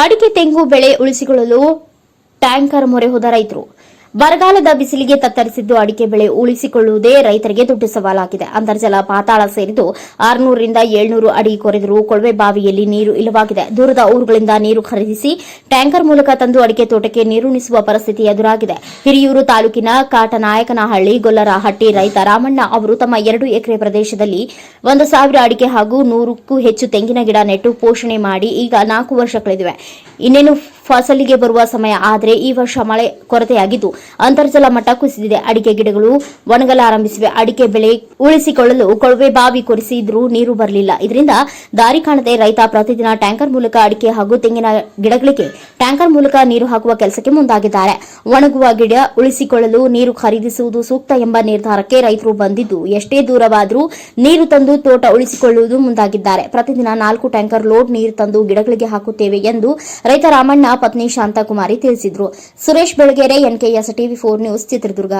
ಅಡಿಕೆ ತೆಂಗು ಬೆಳೆ ಉಳಿಸಿಕೊಳ್ಳಲು ಟ್ಯಾಂಕರ್ ಮೊರೆ ಹೋದ ರೈತರು. ಬರಗಾಲದ ಬಿಸಿಲಿಗೆ ತತ್ತರಿಸಿದ್ದು ಅಡಿಕೆ ಬೆಳೆ ಉಳಿಸಿಕೊಳ್ಳುವುದೇ ರೈತರಿಗೆ ದೊಡ್ಡ ಸವಾಲಾಗಿದೆ. ಅಂತರ್ಜಲ ಪಾತಾಳ ಸೇರಿದ್ದು ಆರುನೂರರಿಂದ ಏಳ್ನೂರು ಅಡಿ ಕೊರೆದರೂ ಕೊಳವೆ ಬಾವಿಯಲ್ಲಿ ನೀರು ಇಲ್ಲವಾಗಿದೆ. ದೂರದ ಊರುಗಳಿಂದ ನೀರು ಖರೀದಿಸಿ ಟ್ಯಾಂಕರ್ ಮೂಲಕ ತಂದು ಅಡಿಕೆ ತೋಟಕ್ಕೆ ನೀರುಣಿಸುವ ಪರಿಸ್ಥಿತಿ ಎದುರಾಗಿದೆ. ಹಿರಿಯೂರು ತಾಲೂಕಿನ ಕಾಟನಾಯಕನಹಳ್ಳಿ ಗೊಲ್ಲರಹಟ್ಟಿ ರೈತ ರಾಮಣ್ಣ ಅವರು ತಮ್ಮ ಎರಡು ಎಕರೆ ಪ್ರದೇಶದಲ್ಲಿ ಒಂದು ಸಾವಿರ ಅಡಿಕೆ ಹಾಗೂ ನೂರಕ್ಕೂ ಹೆಚ್ಚು ತೆಂಗಿನ ಗಿಡ ನೆಟ್ಟು ಪೋಷಣೆ ಮಾಡಿ ಈಗ ನಾಲ್ಕು ವರ್ಷ ಕಳೆದಿವೆ. ಇನ್ನೇನು ಫಸಲಿಗೆ ಬರುವ ಸಮಯ ಆದರೆ ಈ ವರ್ಷ ಮಳೆ ಕೊರತೆಯಾಗಿದ್ದು, ಅಂತರ್ಜಲ ಮಟ್ಟ ಕುಸಿದಿದೆ. ಅಡಿಕೆ ಗಿಡಗಳು ಒಣಗಲಾರಂಭಿಸಿವೆ ಅಡಿಕೆ ಬೆಳೆ ಉಳಿಸಿಕೊಳ್ಳಲು ಕೊಳವೆ ಬಾವಿ ಕೊರೆಸಿದ್ರೂ ನೀರು ಬರಲಿಲ್ಲ. ಇದರಿಂದ ದಾರಿ ಕಾಣದೆ ರೈತ ಪ್ರತಿದಿನ ಟ್ಯಾಂಕರ್ ಮೂಲಕ ಅಡಿಕೆ ಹಾಗೂ ತೆಂಗಿನ ಗಿಡಗಳಿಗೆ ಟ್ಯಾಂಕರ್ ಮೂಲಕ ನೀರು ಹಾಕುವ ಕೆಲಸಕ್ಕೆ ಮುಂದಾಗಿದ್ದಾರೆ. ಒಣಗುವ ಗಿಡ ಉಳಿಸಿಕೊಳ್ಳಲು ನೀರು ಖರೀದಿಸುವುದು ಸೂಕ್ತ ಎಂಬ ನಿರ್ಧಾರಕ್ಕೆ ರೈತರು ಬಂದಿದ್ದು, ಎಷ್ಟೇ ದೂರವಾದರೂ ನೀರು ತಂದು ತೋಟ ಉಳಿಸಿಕೊಳ್ಳುವುದು ಮುಂದಾಗಿದ್ದಾರೆ. ಪ್ರತಿದಿನ ನಾಲ್ಕು ಟ್ಯಾಂಕರ್ ಲೋಡ್ ನೀರು ತಂದು ಗಿಡಗಳಿಗೆ ಹಾಕುತ್ತೇವೆ ಎಂದು ರೈತ ರಾಮಣ್ಣ ಪತ್ನಿ ಶಾಂತಾಕುಮಾರಿ ತಿಳಿಸಿದರು. Suresh Belagere NKS TV four news Chitradurga.